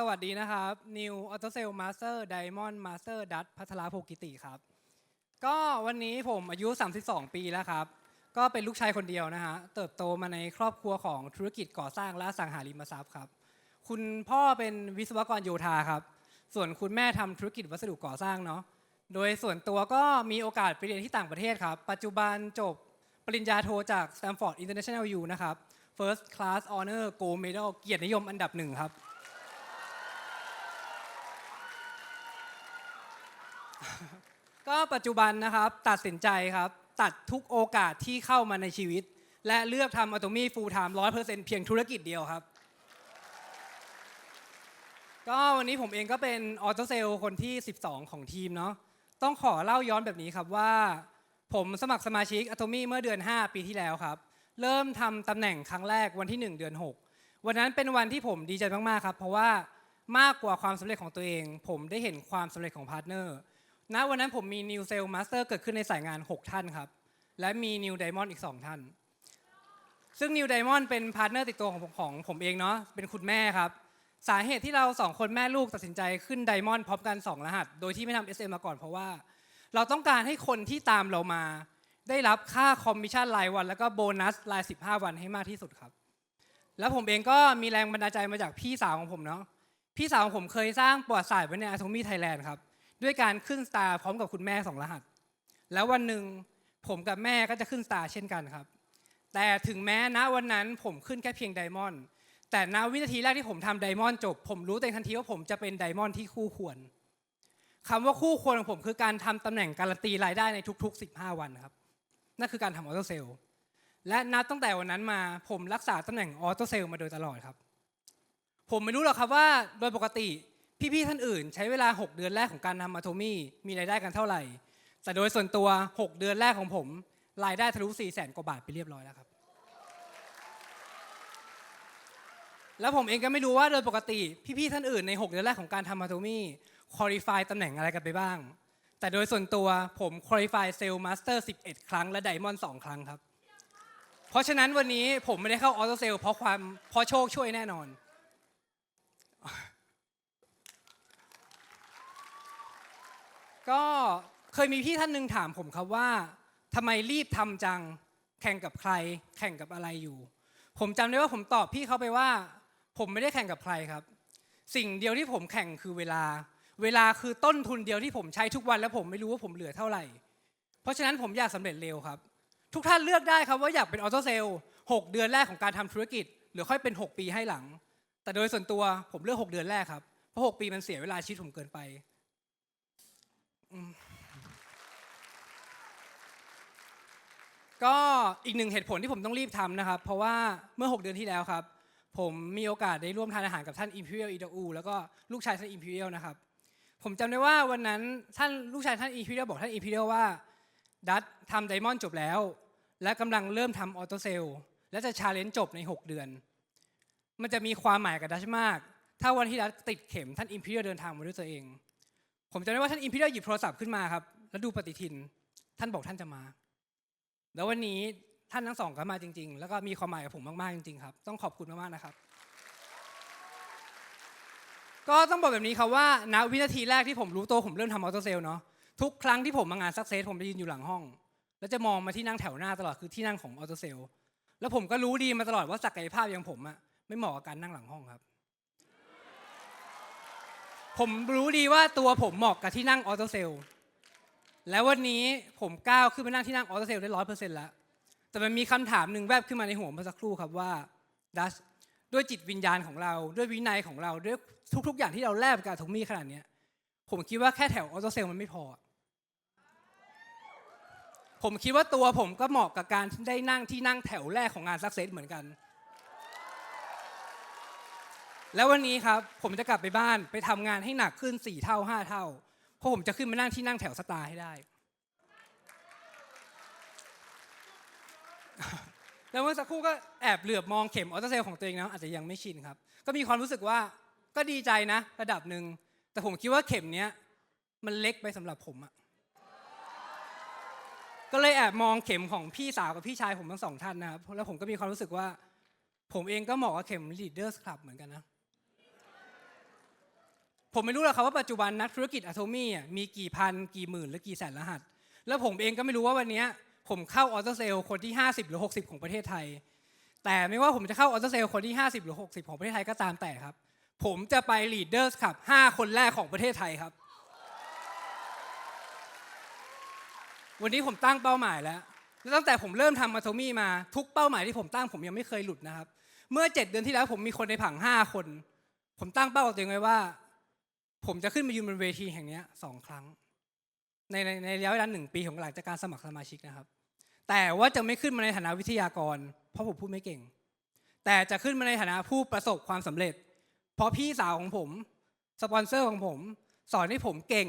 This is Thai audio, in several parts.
สวัสดีนะครับ New Auto Sale Master Diamond Master ดัตพัทราภูกิติครับ ก็วันนี้ผมอายุ 32 ปีแล้วครับ ก็เป็นลูกชายคนเดียวนะฮะ เติบโตมาในครอบครัวของธุรกิจก่อสร้างและสังหาริมทรัพย์ครับ คุณพ่อเป็นวิศวกรโยธาครับ ส่วนคุณแม่ทำธุรกิจวัสดุก่อสร้างเนาะ โดยส่วนตัวก็มีโอกาสไปเรียนที่ต่างประเทศครับ ปัจจุบันจบปริญญาโทจาก Stanford International U นะครับ First Class Honor Gold Medal เกียรตินิยมอันดับหนึ่งครับ ก็ปัจจุบันนะครับตัดสินใจครับ ตัดทุกโอกาสที่เข้ามาในชีวิต และเลือกทำอัตมี่ฟูลไทม์ร้อยเปอร์เซ็นต์เพียงธุรกิจเดียวครับ ก็วันนี้ผมเองก็เป็นออโตเซลคนที่ 12 ของทีมเนาะต้องขอเล่าย้อนแบบนี้ครับว่า ผมสมัครสมาชิกอัตมี่เมื่อเดือน 5 ปีที่แล้วครับ เริ่มทำตำแหน่งครั้งแรกวันที่ 1 เดือน 6 วันนั้นเป็นวันที่ผมดีใจมากๆครับ เพราะว่ามากกว่าความสำเร็จของตัวเอง ผมได้เห็นความสำเร็จของพาร์ทเนอร์ ณวันนั้นผมมี New Sale Master เกิดขึ้นในสายงาน 6 ท่านครับ และมี New Diamond อีก 2 ท่าน ซึ่ง New Diamond เป็นพาร์ทเนอร์ติดตัวของผมของผมเองเนาะเป็นคุณแม่ครับ สาเหตุที่เราสองคนแม่ลูกตัดสินใจขึ้น Diamond พร้อมกัน 2 รหัส โดยที่ไม่ทำ SM มาก่อนเพราะว่า เราต้องการให้คนที่ตามเรามา ได้รับค่าคอมมิชชั่นรายวัน แล้วก็โบนัสราย 15 วันให้มากที่สุดครับ แล้วผมเองก็มีแรงบันดาลใจมาจากพี่สาวของผมเนาะพี่สาวของผมเคยสร้างประวัติศาสตร์ไว้ใน Atomy Thailand ครับ ด้วยการขึ้นสตาร์พร้อมกับคุณแม่สองรหัส แล้ววันหนึ่งผมกับแม่ก็จะขึ้นสตาร์เช่นกันครับ แต่ถึงแม้ณวันนั้นผมขึ้นแค่เพียงไดมอนด์แต่ณวินาทีแรกที่ผมทำไดมอนด์จบ ผมรู้แตัวเองทันทีว่าผมจะเป็นไดมอนด์ที่คู่ควรคำว่าคู่ควรของผมคือการทำตำแหน่งการันตีรายได้ในทุก ๆ 15 วันครับนั่นคือการทำออโต้เซลล์และนับตั้งแต่วันนั้นมาผมรักษาตำแหน่งออโต้เซลล์มาโดยตลอดครับ ผมไม่รู้หรอกครับว่าโดยปกติ พี่ๆท่านอื่น ใช้เวลา 6 เดือนแรกของการทำอะโทมี่มีรายได้กันเท่าไหร่ แต่โดยส่วนตัว 6 เดือนแรกของผม รายได้ทะลุ4 0 0แสนกว่าบาทไปเรียบร้อยแล้วครับ แล้วผมเองก็ไม่รู้ว่าโดยปกติพี่ๆท่านอื่นใน 6 เดือนแรกของการทำอะโทมี่คอลี่ฟายตำแหน่งอะไรกันไปบ้าง แต่โดยส่วนตัวผมคอลี่ฟายเซลล์มาสเตอร์11 ครั้งและไดมอนด์2ครั้งครับ เพราะฉะนั้นวันนี้ผมไม่ได้เข้าออโตเซลเพราะความเพราะโชคช่วยแน่นอน ก็เคยมีพี่ท่านหนึ่งถามผมครับว่าทำไมรีบทำจังแข่งกับใคร แข่งกับอะไรอยู่ ผมจำได้ว่าผมตอบพี่เขาไปว่า ผมไม่ได้แข่งกับใครครับ สิ่งเดียวที่ผมแข่งคือเวลา เวลาคือต้นทุนเดียวที่ผมใช้ทุกวัน แล้วผมไม่รู้ว่าผมเหลือเท่าไหร่ เพราะฉะนั้นผมอยากสำเร็จเร็วครับ ทุกท่านเลือกได้ครับว่าอยากเป็นออโตเซลล์6เดือนแรกของการทำธุรกิจ หรือค่อยเป็น 6 ปีให้หลัง แต่โดยส่วนตัวผมเลือก 6 เดือนแรกครับเพราะ6ปีมันเสียเวลาชีวิตผมเกินไป ก็อีกหนึ่งเหตุผลที่ผมต้องรีบทำนะครับ เพราะว่าเมื่อ 6 เดือนที่แล้วครับ ผมมีโอกาสได้ร่วมทานอาหารกับท่าน Imperial i d u แล้วก็ลูกชายท่าน Imperial นะครับ ผมจำได้ว่าวันนั้นท่านลูกชายท่าน Imperial บอกท่าน Imperial ว่า ดัตทำไดมอนด์จบแล้ว และกำลังเริ่มทำออโตเซลและจะชาเลนจ์จบใน 6 เดือน มันจะมีความหมายกับดัชมาก ถ้าวันที่ดัตติดเข็มท่าน Imperial เดินทางมาด้วยตัวเอง ผมจำได้ว่าท่าน Imperial หยิบโทรศัพท์ขึ้นมาครับแล้วดูปฏิทิน ท่านบอกท่านจะมา แล้ววันนี้ท่านทั้งสองก็มาจริง ๆ แล้วก็มีความหมายกับผมมากๆจริงๆครับ ต้องขอบคุณมากๆนะครับ ก็ต้องบอกแบบนี้ครับว่าณวินาทีแรกที่ผมรู้ตัวผมเริ่มทำออโตเซลเนาะทุกครั้งที่ผมมางานซักเซสผมจะยืนอยู่หลังห้อง แล้วจะมองมาที่นั่งแถวหน้าตลอดคือที่นั่งของออโตเซลแล้วผมก็รู้ดีมาตลอดว่าศักยภาพอย่างผมอะไม่เหมาะกับการนั่งหลังห้องครับ ผมรู้ดีว่าตัวผมเหมาะกับที่นั่งออโตเซลแล้ววันนี้ผมก้าวขึ้นมานั่งที่นั่งออโตเซลได้ร้อยเปอร์เซ็นต์แล้ว แต่มันมีคำถามหนึ่งแวบขึ้นมาในหัวเมื่อสักครู่ครับว่าดัชด้วยจิตวิญญาณของเรา ด้วยวินัยของเรา ด้วยทุก ๆ อย่างที่เราแลกกับทงมีขนาดเนี้ยผมคิดว่าแค่แถวออโตเซลมันไม่พอ ผมคิดว่าตัวผมก็เหมาะกับการได้นั่งที่นั่งแถวแรกของงานซักเซสเหมือนกัน แล้ววันนี้ครับผมจะกลับไปบ้านไปทำงานให้หนักขึ้น4เท่า5เท่าเพราะผมจะขึ้นมานั่งที่นั่งแถวสตาร์ให้ได้ แล้วเมื่อสักครู่ก็แอบเหลือบมองเข็มออโตเซลของตัวเองนะอาจจะยังไม่ชินครับ ก็มีความรู้สึกว่าก็ดีใจนะ ระดับหนึ่งแต่ผมคิดว่าเข็มเนี้ยมันเล็กไปสำหรับผมอะก็เลยแอบมองเข็มของพี่สาวกับพี่ชายผมทั้งสองท่านนะครับแล้วผมก็มีความรู้สึกว่า ผมเองก็เหมาะกับเข็ม Leaders Club เหมือนกันนะ ผมไม่รู้หรอกครับว่าปัจจุบันนักธุรกิจอะโทมี่มีกี่พันกี่หมื่นหรือกี่แสนรหัส แล้วผมเองก็ไม่รู้ว่าวันนี้ผมเข้าออโตเซลคนที่ 50 หรือ 60 ของประเทศไทย แต่ไม่ว่าผมจะเข้าออโตเซลคนที่ 50 หรือ 60 ของประเทศไทยก็ตามแต่ครับ ผมจะไป Leaders ขับ 5 คนแรกของประเทศไทยครับ วันนี้ผมตั้งเป้าหมายแล้วแล้วตั้งแต่ผมเริ่มทำมาโทมี่มาทุกเป้าหมายที่ผมตั้งผมยังไม่เคยหลุดนะครับ เมื่อ 7 เดือนที่แล้วผมมีคนในผัง 5 คน ผมตั้งเป้าตัวเองไว้ว่า ผมจะขึ้นมายืนบนเวทีแห่งนี้สองครั้ง ในในในระยะเวลาหนึ่งปีของหลังจากการสมัครสมาชิกนะครับ แต่ว่าจะไม่ขึ้นมาในฐานะวิทยากร เพราะผมพูดไม่เก่ง แต่จะขึ้นมาในฐานะผู้ประสบความสำเร็จ เพราะพี่สาวของผมสปอนเซอร์ของผม สอนให้ผมเก่ง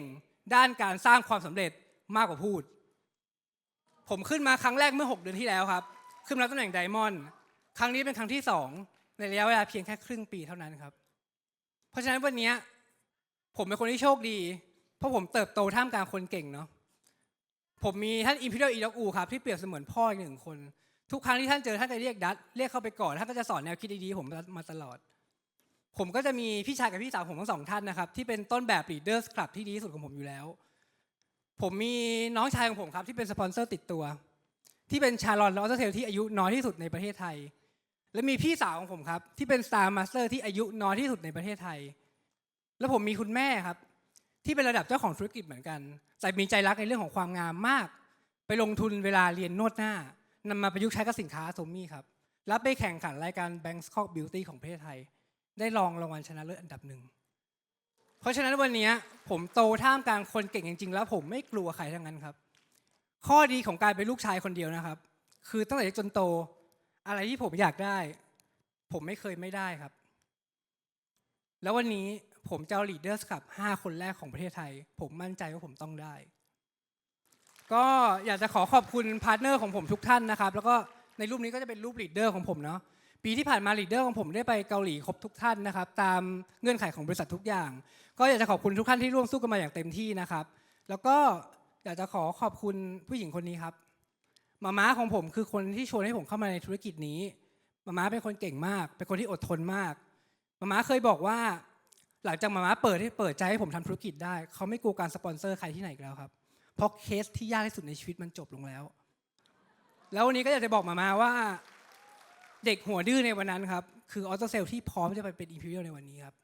ด้านการสร้างความสำเร็จมากกว่าพูด ผมขึ้นมาครั้งแรกเมื่อ 6 เดือนที่แล้วครับ ขึ้นมารับตำแหน่งไดมอนด์ครั้งนี้เป็นครั้งที่ 2 ในระยะเวลาเพียงแค่ครึ่งปีเท่านั้นครับ เพราะฉะนั้นวันนี้ ผมเป็นคนที่โชคดี เพราะผมเติบโตท่ามกลางคนเก่งเนาะผมมีท่านอิมพีเรียลอีด็อกอูครับที่เปรียบเสมือนพ่ออีกหนึ่งคน ทุกครั้งที่ท่านเจอท่านจะเรียกดัตเรียกเข้าไปก่อนท่านก็จะสอนแนวคิดดีๆผมมาตลอด ผมก็จะมีพี่ชายกับพี่สาวผมทั้งสองท่านนะครับที่เป็นต้นแบบ Leaders Club ที่ดีที่สุดของผมอยู่แล้ว ผมมีน้องชายของผมครับที่เป็นสปอนเซอร์ติดตัว ที่เป็นชาลอนลอตเทลที่อายุน้อยที่สุดในประเทศไทย และมีพี่สาวของผมครับที่เป็น Star Master ที่อายุน้อยที่สุดในประเทศไทย แล้วผมมีคุณแม่ครับ ที่เป็นระดับเจ้าของธุรกิจเหมือนกัน แต่มีใจรักในเรื่องของความงามมาก ไปลงทุนเวลาเรียนนวดหน้านำมาประยุกต์ใช้กับสินค้าโทมี่ครับรับไปแข่งขันรายการ Bangkok Beauty ของประเทศไทย ได้รองรางวัลชนะเลิศอันดับหนึ่งเพราะฉะนั้นวันนี้ผมโตท่ามกลางคนเก่งจริง ๆ แล้วผมไม่กลัวใครทั้งนั้นครับ ข้อดีของการเป็นลูกชายคนเดียวนะครับ คือตั้งแต่เด็กจนโต อะไรที่ผมอยากได้ ผมไม่เคยไม่ได้ครับ แล้ววันนี้ ผมจะเอา Leaders กับ 5 คนแรกของประเทศไทย ผมมั่นใจว่าผมต้องได้ ก็อยากจะขอขอบคุณพาร์ทเนอร์ของผมทุกท่านนะครับ แล้วก็ในรูปนี้ก็จะเป็นรูป Leader ของผมเนาะปีที่ผ่านมา Leader ของผมได้ไปเกาหลีครบทุกท่านนะครับ ตามเงื่อนไขของบริษัททุกอย่าง ก็อยากจะขอบคุณทุกท่านที่ร่วมสู้กันมาอย่างเต็มที่นะครับ แล้วก็อยากจะขอขอบคุณผู้หญิงคนนี้ครับมาม้าของผมคือคนที่ชวนให้ผมเข้ามาในธุรกิจนี้มาม้าเป็นคนเก่งมาก เป็นคนที่อดทนมากมาม้าเคยบอกว่า หลังจากมาม้าเปิดให้เปิดใจให้ผมทำธุรกิจได้ เขาไม่กลัวการสปอนเซอร์ใครที่ไหนอีกแล้วครับ เพราะเคสที่ยากที่สุดในชีวิตมันจบลงแล้ว แล้ววันนี้ก็อยากจะบอกมามาว่า เด็กหัวดื้อในวันนั้นครับ คือออโตเซลที่พร้อมจะไปเป็นอิมพีเรียลในวันนี้ครับ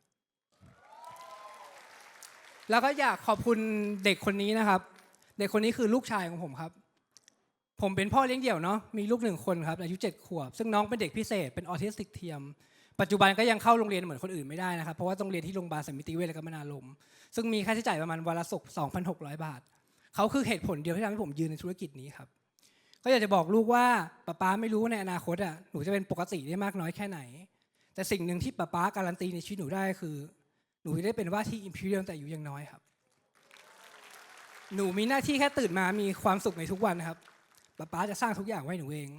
แล้วก็อยากขอบคุณเด็กคนนี้นะครับ เด็กคนนี้คือลูกชายของผมครับผมเป็นพ่อเลี้ยงเดี่ยวเนาะมีลูกหนึ่งคนครับอายุเจ็ดขวบ ซึ่งน้องเป็นเด็กพิเศษเป็นออทิสติกเทียม ปัจจุบันก็ยังเข้าโรงเรียนเหมือนคนอื่นไม่ได้นะครับ เพราะว่าต้องเรียนที่โรงพยาบาลสมิติเวชและก็มนาลมซึ่งมีค่าใช้จ่ายประมาณวันละศก2,600 บาท เขาคือเหตุผลเดียวที่ทำให้ผมยืนในธุรกิจนี้ครับ ก็อยากจะบอกลูกว่าป๊าป๊าไม่รู้ในอนาคตอะหนูจะเป็นปกติได้มากน้อยแค่ไหน แต่สิ่งหนึ่งที่ป๊าป๊าการันตีในชีวิตหนูได้คือ หนูจะได้เป็นว่าที่อิมพีเรียลแต่อายู่ยังน้อยครับ หนูมีหน้าที่แค่ตื่นมามีความสุขในทุกวันนะครับป๊าป๊าจะสร้างทุกอย่างไว้หนูเอง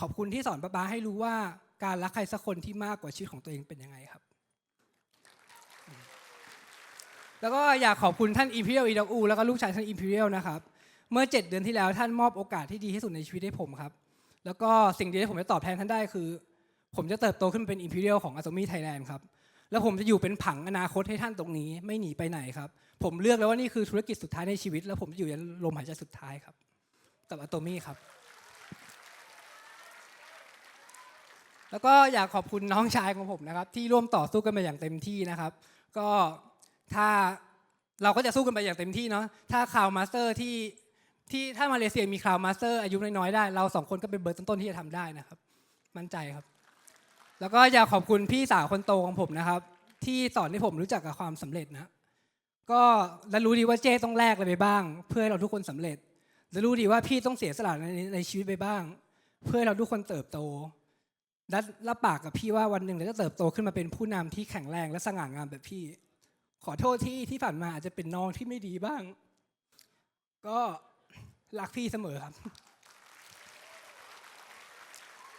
ขอบคุณที่สอนป๊าป๊าให้รู้ว่า การรักใครสักคนที่มากกว่าชีวิตของตัวเองเป็นยังไงครับ แล้วก็อยากขอบคุณท่าน Imperial e d o u แล้วก็ลูกชายท่าน Imperial นะครับ เมื่อ 7 เดือนที่แล้วท่านมอบโอกาสที่ดีที่สุดในชีวิตให้ผมครับ แล้วก็สิ่งเดียวที่ผมจะตอบแทนท่านได้คือ ผมจะเติบโตขึ้นเป็น Imperial ของ Atomy Thailand ครับ แล้วผมจะอยู่เป็นผังอนาคตให้ท่านตรงนี้ ไม่หนีไปไหนครับ ผมเลือกแล้วว่านี่คือธุรกิจสุดท้ายในชีวิต แล้วผมจะอยู่ยันลมหายใจสุดท้ายครับ กับ Atomy ครับ แล้วก็อยากขอบคุณน้องชายของผมนะครับ ที่ร่วมต่อสู้กันมาอย่างเต็มที่นะครับ ก็ถ้าเราก็จะสู้กันไปอย่างเต็มที่เนาะถ้าคาวมาสเตอร์ที่ที่ถ้ามาเลเซียมีคาวมาสเตอร์อายุน้อยๆได้ เราสองคนก็เป็นเบอร์ต้นๆที่จะทำได้นะครับ มั่นใจครับ แล้วก็อยากขอบคุณพี่สาวคนโตของผมนะครับ ที่สอนให้ผมรู้จักกับความสำเร็จนะก็และรู้ดีว่าเจ้ต้องแลกอะไรไปบ้าง เพื่อให้เราทุกคนสำเร็จและรู้ดีว่าพี่ต้องเสียสละในในชีวิตไปบ้าง เพื่อให้เราทุกคนเติบโต และรับปากกับพี่ว่าวันหนึ่งเราจะเติบโตขึ้นมาเป็นผู้นำที่แข็งแรงและสง่างามแบบพี่ ขอโทษที่ที่ผ่านมาอาจจะเป็นน้องที่ไม่ดีบ้าง ก็รักพี่เสมอครับ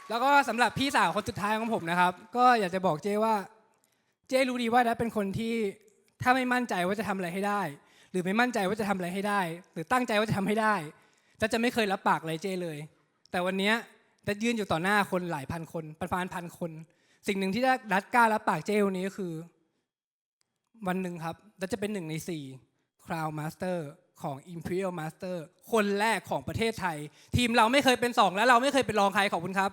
แล้วก็สำหรับพี่สาวคนสุดท้ายของผมนะครับ ก็อยากจะบอกเจ้ว่า เจ้รู้ดีว่านัทเป็นคนที่ถ้าไม่มั่นใจว่าจะทำอะไรให้ได้ หรือไม่มั่นใจว่าจะทำอะไรให้ได้ หรือตั้งใจว่าจะทำให้ได้จะจะไม่เคยรับปากอะไรเจ้เลย แต่วันนี้ ดัดยืนอยู่ต่อหน้าคนหลายพันคนประมาณพันคน สิ่งหนึ่งที่ดัดกล้ารับปากเจลนี้ก็คือ วันหนึ่งครับรัตจะเป็นหนึ่งในสี่คราวมาสเตอร์ของ Imperial Master คนแรกของประเทศไทย ทีมเราไม่เคยเป็นสองและเราไม่เคยเป็นรองใครขอบคุณครับ